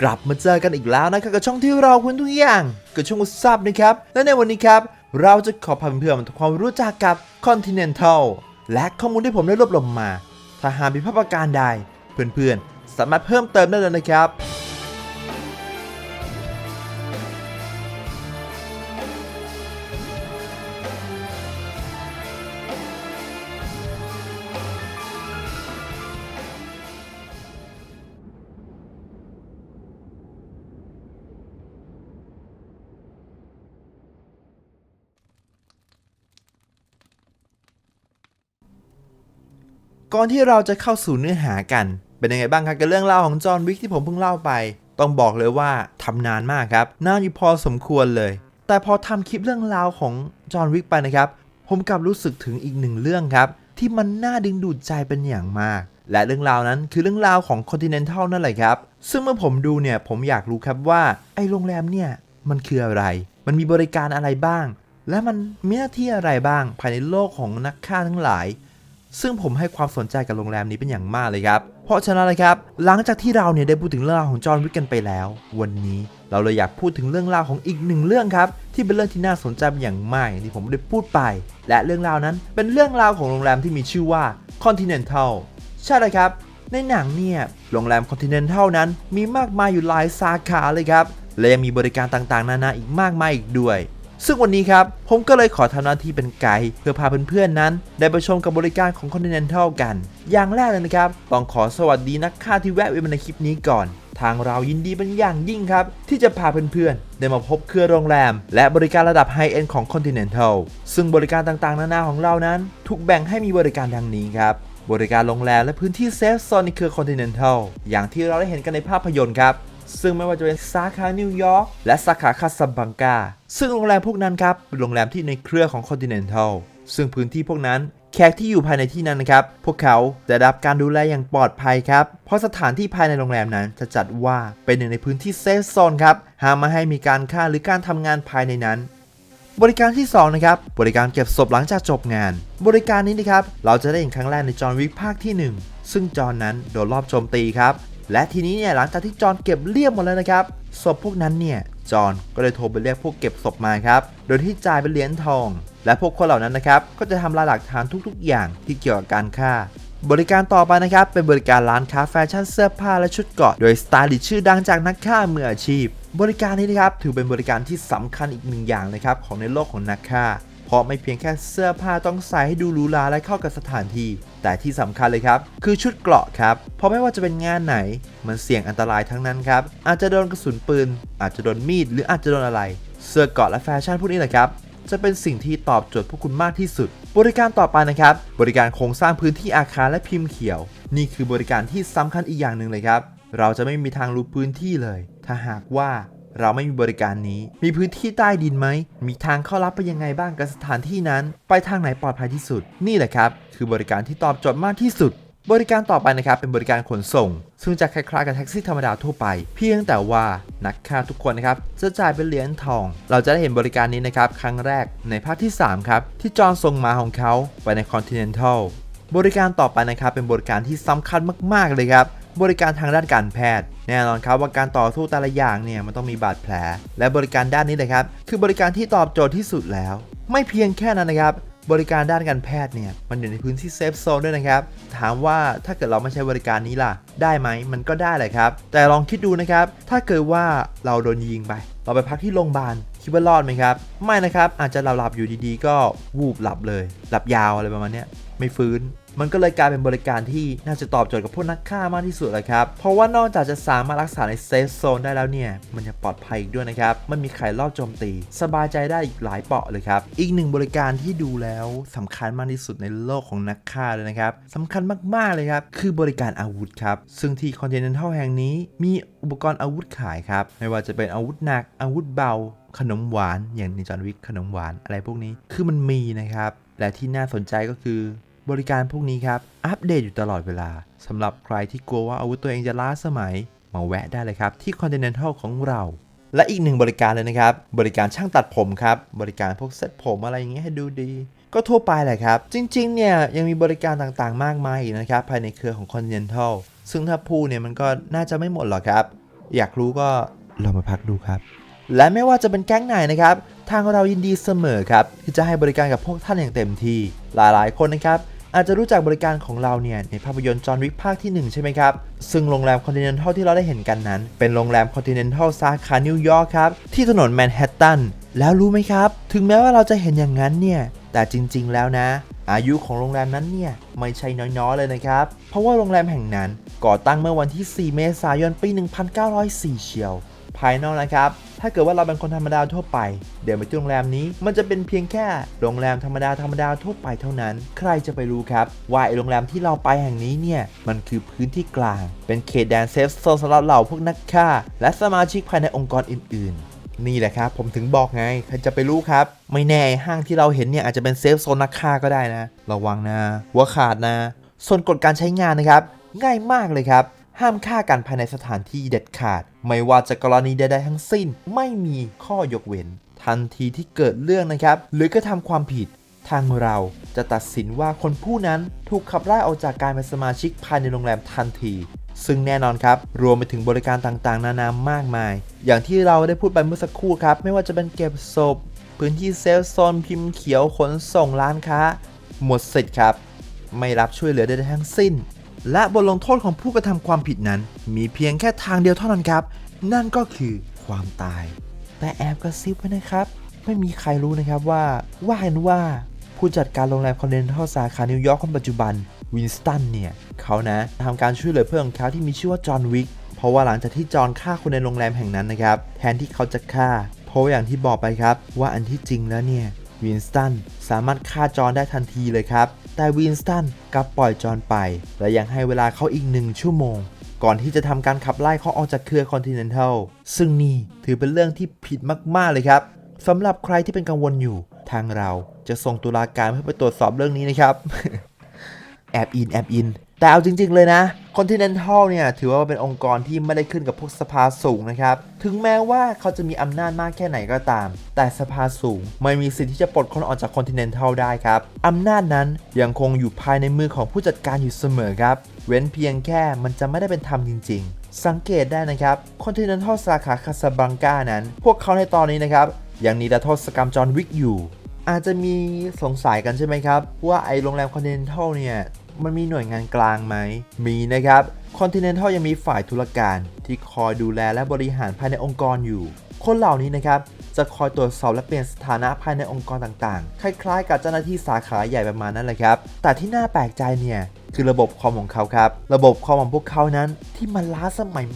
กลับมาเจอกันอีกแล้วนะครับกับช่องที่เราคุณทุกอย่างกับช่องอุซับนะครับ และในวันนี้ครับ เราจะขอพาเพื่อนๆมาทำความรู้จักกับ Continental และข้อมูลที่ผมได้รวบรวมมา ถ้าหากมีภาพประการใด เพื่อนๆ สามารถเพิ่มเติมได้เลยนะครับ ก่อนที่เราจะเข้าสู่เนื้อหากัน เป็นยังไงบ้างครับกับเรื่องราวของจอห์นวิกที่ผมเพิ่งเล่าไป ต้องบอกเลยว่าทำนานมากครับ นานอยู่พอสมควรเลย แต่พอทำคลิปเรื่องราวของจอห์นวิกไปนะครับ ผมกลับรู้สึกถึงอีกหนึ่งเรื่องครับ ที่มันน่าดึงดูดใจเป็นอย่างมาก และเรื่องราวนั้นคือเรื่องราวของ Continental นั่นแหละครับ ซึ่งเมื่อผมดูเนี่ยผมอยากรู้ครับว่าไอ้โรงแรมเนี่ยมันคืออะไร มันมีบริการอะไรบ้าง และมันมีหน้าที่อะไรบ้าง ภายในโลกของนักฆ่าทั้งหลาย ซึ่งผมให้ความสนใจกับโรงแรมนี้เป็นอย่างมากเลยครับ เพราะฉะนั้นเลยครับ หลังจากที่เราเนี่ยได้พูดถึงเรื่องราวของจอห์นวิกกันไปแล้ว วันนี้เราเลยอยากพูดถึงเรื่องราวของอีกหนึ่งเรื่องครับ ที่เป็นเรื่องที่น่าสนใจเป็นอย่างมากที่ผมได้พูดไป และเรื่องราวนั้นเป็นเรื่องราวของโรงแรมที่มีชื่อว่า Continental ใช่เลยครับ ในหนังเนี่ยโรงแรม Continental นั้นมีมากมายอยู่หลายสาขาเลยครับและยังมีบริการต่างๆ นานาอีกมากมายอีกด้วย ซึ่งวันนี้ครับ ผมก็เลยขอทำหน้าที่เป็นไกด์เพื่อพาเพื่อนๆนั้น ได้ไปชมกับบริการของ Continental กัน อย่างแรกเลยนะครับ ต้องขอสวัสดีนักฆ่าที่แวะเวียนมาในคลิปนี้ก่อน ทางเรายินดีเป็นอย่างยิ่งครับ ที่จะพาเพื่อนๆ ได้มาพบเครือโรงแรม และบริการระดับไฮเอ็นของ Continental ซึ่งบริการต่างๆ นานาของเรานั้น ถูกแบ่งให้มีบริการดังนี้ครับบริการโรงแรมและพื้นที่เซฟโซนในเครือ Continental อย่างที่เราได้เห็นกันในภาพยนตร์ครับ ซึ่งไม่ว่าจะเป็นสาขานิวยอร์กและสาขาคาสบังกา ซึ่งโรงแรมพวกนั้นครับเป็นโรงแรมที่ในเครือของ Continental ซึ่งพื้นที่พวกนั้นแขกที่อยู่ภายในที่นั้นนะครับ พวกเขาจะได้รับการดูแลอย่างปลอดภัยครับ เพราะสถานที่ภายในโรงแรมนั้นจะจัดว่าเป็นหนึ่งในพื้นที่เซฟโซนครับ ห้ามไม่ให้มีการฆ่าหรือการทำงานภายในนั้น บริการที่2นะครับ บริการเก็บศพหลังจากจบงาน บริการนี้นะครับ เราจะได้เห็นครั้งแรกในจอห์นวิกภาคที่ 1 ซึ่งจอห์นนั้นโดนรอบโจมตีครับ และทีนี้เนี่ยหลังจากที่จอห์นเก็บเรียบหมดแล้วนะครับศพพวกนั้นเนี่ยจอห์นก็เลยโทรไปเรียกพวกเก็บศพมาครับ โดยที่จ่ายเป็นเหรียญทอง และพวกคนเหล่านั้นนะครับก็จะทำลายหลักฐานทุกๆ อย่างที่เกี่ยวกับการฆ่า บริการต่อไปนะครับเป็นบริการร้านค้าแฟชั่นเสื้อผ้าและชุดเกาะ โดยสไตลิสชื่อดังจากนักฆ่ามืออาชีพ บริการนี้นะครับถือเป็นบริการที่สำคัญอีกหนึ่งอย่างนะครับของในโลกของนักฆ่า เพราะไม่เพียงแค่เสื้อผ้าต้องใส่ให้ดูหรูหราและเข้ากับสถานที่ แต่ที่สำคัญเลยครับ คือชุดเกราะครับ เพราะไม่ว่าจะเป็นงานไหน มันเสี่ยงอันตรายทั้งนั้นครับ อาจจะโดนกระสุนปืน อาจจะโดนมีด หรืออาจจะโดนอะไร เสื้อเกราะและแฟชั่นพวกนี้แหละครับ จะเป็นสิ่งที่ตอบโจทย์พวกคุณมากที่สุด บริการต่อไปนะครับ บริการโครงสร้างพื้นที่อาคารและพิมพ์เขียว นี่คือบริการที่สำคัญอีกอย่างหนึ่งเลยครับ เราจะไม่มีทางรู้พื้นที่เลย ถ้าหากว่า เราไม่มีบริการนี้ มีพื้นที่ใต้ดินไหม มีทางเข้ารับไปยังไงบ้างกับสถานที่นั้น ไปทางไหนปลอดภัยที่สุด นี่แหละครับ คือบริการที่ตอบโจทย์มากที่สุด บริการต่อไปนะครับ เป็นบริการขนส่ง ซึ่งจะคล้ายๆกับแท็กซี่ธรรมดาทั่วไป เพียงแต่ว่านักฆ่าทุกคนนะครับจะจ่ายเป็นเหรียญทอง เราจะได้เห็นบริการนี้นะครับครั้งแรกในภาคที่ 3 ครับ ที่จอห์นส่งมาของเขาไปใน Continental บริการต่อไปนะครับเป็นบริการที่สำคัญมาก ๆ เลยครับ บริการทางด้านการแพทย์ แน่นอนครับว่าการต่อสู้แต่ละอย่างเนี่ยมันต้องมีบาดแผล และบริการด้านนี้เลยครับ คือบริการที่ตอบโจทย์ที่สุดแล้ว ไม่เพียงแค่นั้นนะครับบริการด้านการแพทย์เนี่ยมันอยู่ในพื้นที่เซฟโซนด้วยนะครับ ถามว่าถ้าเกิดเราไม่ใช้บริการนี้ล่ะ ได้ไหมมันก็ได้แหละครับ แต่ลองคิดดูนะครับ ถ้าเกิดว่าเราโดนยิงไป เราไปพักที่โรงพยาบาลคิดว่ารอดไหมครับ ไม่นะครับอาจจะหลับๆอยู่ดีๆ ก็วูบหลับเลย หลับยาวอะไรประมาณนี้ไม่ฟื้น มันก็เลยกลายเป็นบริการที่น่าจะตอบโจทย์กับพวกนักฆ่ามากที่สุดเลยครับ เพราะว่านอกจากจะสามารถรักษาในเซฟโซนได้แล้วเนี่ย มันยังปลอดภัยอีกด้วยนะครับไม่มีใครรอบโจมตี สบายใจได้อีกหลายเปาะเลยครับ อีกหนึ่งบริการที่ดูแล้วสำคัญมากที่สุดในโลกของนักฆ่าเลยนะครับสำคัญมากๆเลยครับ คือบริการอาวุธครับ ซึ่งที่ Continental แห่งนี้ มีอุปกรณ์อาวุธขายครับ ไม่ว่าจะเป็นอาวุธหนัก อาวุธเบา ขนมหวาน อย่างในจอห์นวิกขนมหวานอะไรพวกนี้ คือมันมีนะครับ และที่น่าสนใจก็คือ บริการพวกนี้ครับอัปเดตอยู่ตลอดเวลาสำหรับใครที่กลัวว่าอาวุธตัวเองจะล้าสมัย มาแวะได้เลยครับ ที่ Continental ของเรา และอีกหนึ่งบริการเลยนะครับ บริการช่างตัดผมครับ บริการพวกเซ็ตผมอะไรอย่างเงี้ยให้ดูดี ก็ทั่วไปแหละครับ จริงๆเนี่ยยังมีบริการต่างๆ มากมายอีกนะครับ ภายในเครือของ Continental ซึ่งถ้าพูดเนี่ยมันก็น่าจะไม่หมดหรอกครับ อยากรู้ก็ลองมาพักดูครับ และไม่ว่าจะเป็นแก๊งไหนนะครับ ทางเรายินดีเสมอครับที่จะให้บริการกับพวกท่านอย่างเต็มที่ หลายๆ คนนะครับ อาจจะรู้จักบริการของเราเนี่ยในภาพยนตร์จอห์นวิกภาคที่ 1 ใช่ไหมครับ ซึ่งโรงแรมคอนติเนนทัลที่เราได้เห็นกันนั้น เป็นโรงแรมคอนติเนนทัลสาขานิวยอร์กครับ ที่ถนนแมนฮัตตันแล้วรู้ไหมครับ ถึงแม้ว่าเราจะเห็นอย่างนั้นเนี่ย แต่จริงๆแล้วนะ อายุของโรงแรมนั้นเนี่ย ไม่ใช่น้อยๆเลยนะครับ เพราะว่าโรงแรมแห่งนั้นก่อตั้งเมื่อวันที่ 4 เมษายนปี 1904 เชียว ภายนอกนะครับ ถ้าเกิดว่าเราเป็นคนธรรมดาทั่วไป เดินไปที่โรงแรมนี้ มันจะเป็นเพียงแค่โรงแรมธรรมดาธรรมดาทั่วไปเท่านั้น ใครจะไปรู้ครับ ว่าไอโรงแรมที่เราไปแห่งนี้เนี่ย มันคือพื้นที่กลาง เป็นเขตแดนเซฟโซนสำหรับเหล่าพวกนักฆ่า และสมาชิกภายในองค์กรอื่นๆนี่แหละครับ ผมถึงบอกไง ใครจะไปรู้ครับ ไม่แน่ห้างที่เราเห็นเนี่ย อาจจะเป็นเซฟโซนนักฆ่าก็ได้นะ ระวังนะ หัวขาดนะ ส่วนกฎการใช้งานนะครับ ง่ายมากเลยครับ ห้ามฆ่ากันภายในสถานที่เด็ดขาด ไม่ว่าจะกรณีใดๆทั้งสิ้นไม่มีข้อยกเว้น ทันทีที่เกิดเรื่องนะครับ หรือกระทำความผิด ทางเราจะตัดสินว่าคนผู้นั้นถูกขับไล่ออกจากการเป็นสมาชิกภายในโรงแรมทันที ซึ่งแน่นอนครับ รวมไปถึงบริการต่างๆ นานามากมาย อย่างที่เราได้พูดไปเมื่อสักครู่ครับ ไม่ว่าจะเป็นเก็บศพพื้นที่เซฟโซนพิมพ์เขียวขนส่งร้านค้า หมดสิทธิ์ครับ ไม่รับช่วยเหลือใดๆทั้งสิ้น และบทลงโทษของผู้กระทำความผิดนั้น มีเพียงแค่ทางเดียวเท่านั้นครับ นั่นก็คือความตาย แต่แอบกระซิบไว้นะครับ ไม่มีใครรู้นะครับว่าว่ากันว่าผู้จัดการโรงแรมคอนเทนทัลสาขานิวยอร์กคนปัจจุบันวินสตันเนี่ยเขานะทำการช่วยเหลือเพื่อนของเขาที่มีชื่อว่าจอห์นวิกเพราะว่าหลังจากที่จอห์นฆ่าคนในโรงแรมแห่งนั้นนะครับแทนที่เขาจะฆ่า เพราะอย่างที่บอกไปครับ ว่าอันที่จริงแล้วเนี่ยวินสตันสามารถฆ่าจอห์นได้ทันทีเลยครับ แต่วินสตันกลับปล่อยจอนไป และยังให้เวลาเขาอีกหนึ่งชั่วโมง ก่อนที่จะทำการขับไล่เขาออกจากเครือคอนติเนนทัลซึ่งนี่ถือเป็นเรื่องที่ผิดมากๆเลยครับสำหรับใครที่เป็นกังวลอยู่ ทางเราจะส่งตุลาการเพื่อไปตรวจสอบเรื่องนี้นะครับ แอบอินแอบอิน แต่เอาจริง ๆ เลยนะ Continental เนี่ยถือว่าเป็นองค์กรที่ไม่ได้ขึ้นกับพวกสภาสูงนะครับ ถึงแม้ว่าเขาจะมีอำนาจมากแค่ไหนก็ตาม แต่สภาสูงไม่มีสิทธิ์ที่จะปลดคนออกจาก Continental ได้ครับอำนาจนั้นยังคงอยู่ภายในมือของผู้จัดการอยู่เสมอครับ เว้นเพียงแค่มันจะไม่ได้เป็นธรรมจริง ๆ สังเกตได้นะครับ Continental สาขาคาสบังกานั้น พวกเขาในตอนนี้นะครับยังนิรโทษกรรมจอห์นวิกอยู่อาจจะมีสงสัยกันใช่ไหมครับ ว่าไอโรงแรม Continental เนี่ย มันมีหน่วยงานกลางไหม มีนะครับ Continental ยังมีฝ่ายธุรการที่คอยดูแลและบริหารภายในองค์กรอยู่ คนเหล่านี้นะครับจะคอยตรวจสอบและเปลี่ยนสถานะภายในองค์กรต่างๆ คล้ายๆ กับเจ้าหน้าที่สาขาใหญ่ประมาณนั้นแหละครับ แต่ที่น่าแปลกใจเนี่ยคือระบบคอมของเขาครับ ระบบคอมของพวกเขานั้นที่มันล้าสมัย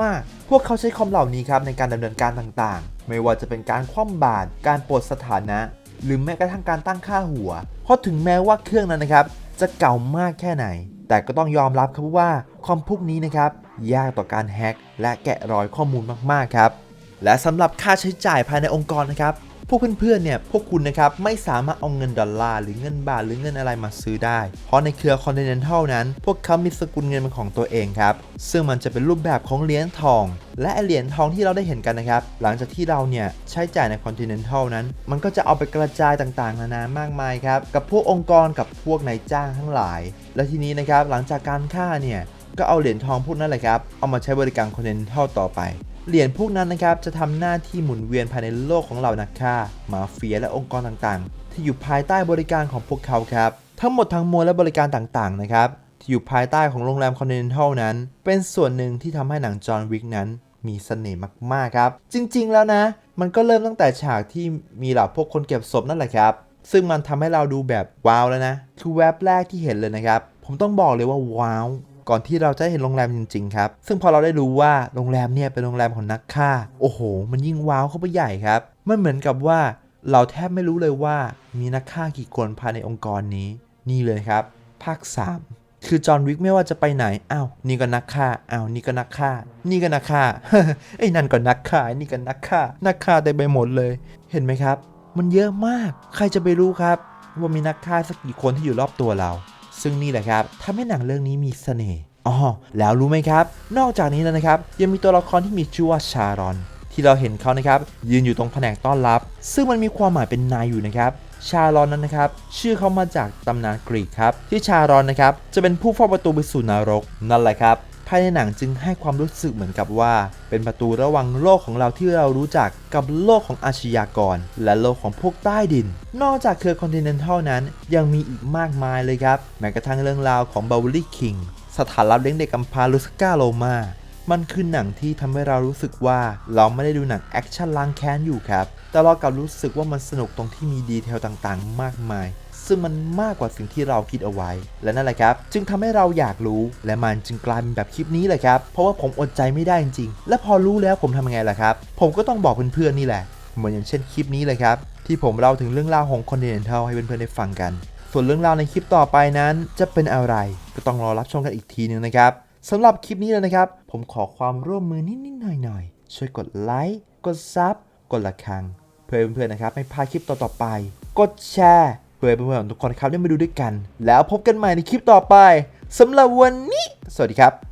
มากๆ พวกเขาใช้คอมเหล่านี้ครับในการดำเนินการต่างๆ ไม่ว่าจะเป็นการคว่ำบาตรการปลดสถานะ หรือแม้กระทั่งการตั้งค่าหัว เพราะถึงแม้ว่าเครื่องนั้นนะครับ จะเก่ามากแค่ไหน แต่ก็ต้องยอมรับครับว่าคอมพวกนี้นะครับยากต่อการแฮ็กและแกะรอยข้อมูลมากๆครับและสำหรับค่าใช้จ่ายภายในองค์กรนะครับ วกเพื่อนๆเนี่ยพวกคุณนะครับไม่สามารถเอาเงินดอลลาร์หรือเงินบาทหรือเงินอะไรมาซื้อได้ เพราะในเครือ Continental นั้น พวกเขามีสกุลเงินเป็นของตัวเองครับซึ่งมันจะเป็นรูปแบบของเหรียญทอง และเหรียญทองที่เราได้เห็นกันนะครับหลังจากที่เราเนี่ยใช้จ่ายใน Continental นั้น มันก็จะเอาไปกระจายต่างๆนานามากมายครับกับพวกองค์กรกับพวกนายจ้างทั้งหลาย และทีนี้นะครับหลังจากการฆ่าเนี่ยก็เอาเหรียญทองพวกนั้นแหละครับ เอามาใช้บริการ Continental ต่อไป เหรียญพวกนั้นนะครับจะทำหน้าที่หมุนเวียนภายในโลกของเหล่านักฆ่า มาเฟียและองค์กรต่างๆ ที่อยู่ภายใต้บริการของพวกเขาครับ ทั้งหมดทั้งมวลและบริการต่างๆนะครับที่อยู่ภายใต้ของโรงแรมคอนเนนทัลนั้น เป็นส่วนหนึ่งที่ทำให้หนังจอห์นวิกนั้นมีเสน่ห์มากๆครับ จริงๆแล้วนะ มันก็เริ่มตั้งแต่ฉากที่มีเหล่าพวกคนเก็บศพนั่นแหละครับ ซึ่งมันทำให้เราดูแบบว้าวแล้วนะ คือแวบแรกที่เห็นเลยนะครับ ผมต้องบอกเลยว่าว้าว ก่อนที่เราจะเห็นโรงแรมจริง ๆ ครับ ซึ่งพอเราได้รู้ว่าโรงแรมเนี่ยเป็นโรงแรมของนักฆ่า โอ้โห มันยิ่งว้าวเข้าไปใหญ่ครับ มันเหมือนกับว่าเราแทบไม่รู้เลยว่ามีนักฆ่ากี่คนภายในองค์กรนี้ นี่เลยครับ ภาค 3 คือจอห์นวิกไม่ว่าจะไปไหนอ้าวนี่ก็นักฆ่าอ้าวนี่ก็นักฆ่า นี่ก็นักฆ่าไอ้นั่นก็นักฆ่าไอ้นี่ก็นักฆ่า นักฆ่าเต็มไปหมดเลย เห็นไหมครับ มันเยอะมาก ใครจะไปรู้ครับ ว่ามีนักฆ่าสักกี่คนที่อยู่รอบตัวเรา ซึ่งนี่แหละครับทำให้หนังเรื่องนี้มีเสน่ห์อ๋อแล้วรู้ไหมครับ นอกจากนี้แล้วนะครับ ยังมีตัวละครที่มีชื่อว่าชารอน ที่เราเห็นเขานะครับ ยืนอยู่ตรงแผนกต้อนรับ ซึ่งมันมีความหมายเป็นนายอยู่นะครับ ชารอนนั้นนะครับ ชื่อเขามาจากตำนานกรีกครับ ที่ชารอนนะครับ จะเป็นผู้เฝ้าประตูไปสู่นรก นั่นแหละครับายในหนังจึงให้ความรู้สึกเหมือนกับว่า เป็นประตูระหว่างโลกของเราที่เรารู้จักกับโลกของอาชญากร และโลกของพวกใต้ดิน นอกจากเครือคอนติเนนทัลนั้นยังมีอีกมากมายเลยครับ แม้กระทั่งเรื่องราวของบ a วลี่คิงสถานรับเลี้ยงเด็กกำพร้าลูสกาโลมามันคือหนังที่ทำให้เรารู้สึกว่าเราไม่ได้ดูหนังแอคชั่นล้างแค้นอยู่ครับ แต่เรากลับรู้สึกว่ามันสนุกตรงที่มีดีเทลต่างๆ มากมาย ซึ่งมันมากกว่าสิ่งที่เราคิดเอาไว้ และนั่นแหละครับจึงทำให้เราอยากรู้ และมันจึงกลายเป็นแบบคลิปนี้เลยครับ เพราะว่าผมอดใจไม่ได้จริงๆ และพอรู้แล้วผมทำยังไงล่ะครับ ผมก็ต้องบอกเพื่อนๆนี่แหละ เหมือนอย่างเช่นคลิปนี้เลยครับ ที่ผมเล่าถึงเรื่องราวของ Continental ให้เพื่อนๆได้ฟังกัน ส่วนเรื่องราวในคลิปต่อไปนั้น จะเป็นอะไร ก็ต้องรอรับชมกันอีกทีหนึงนะครับสำหรับคลิปนี้เลยนะครับ ผมขอความร่วมมือนิดๆหน่อยๆ ช่วยกดไลค์ กดซับ กดละครัง เพื่อเพื่อนๆนะครับไม่พลาดคลิปต่อๆไป กดแชร์ พื่อให้เพื่อนๆทุกคนครับได้มาดูด้วยกัน แล้วพบกันใหม่ในคลิปต่อไปสำหรับวันนี้ สวัสดีครับ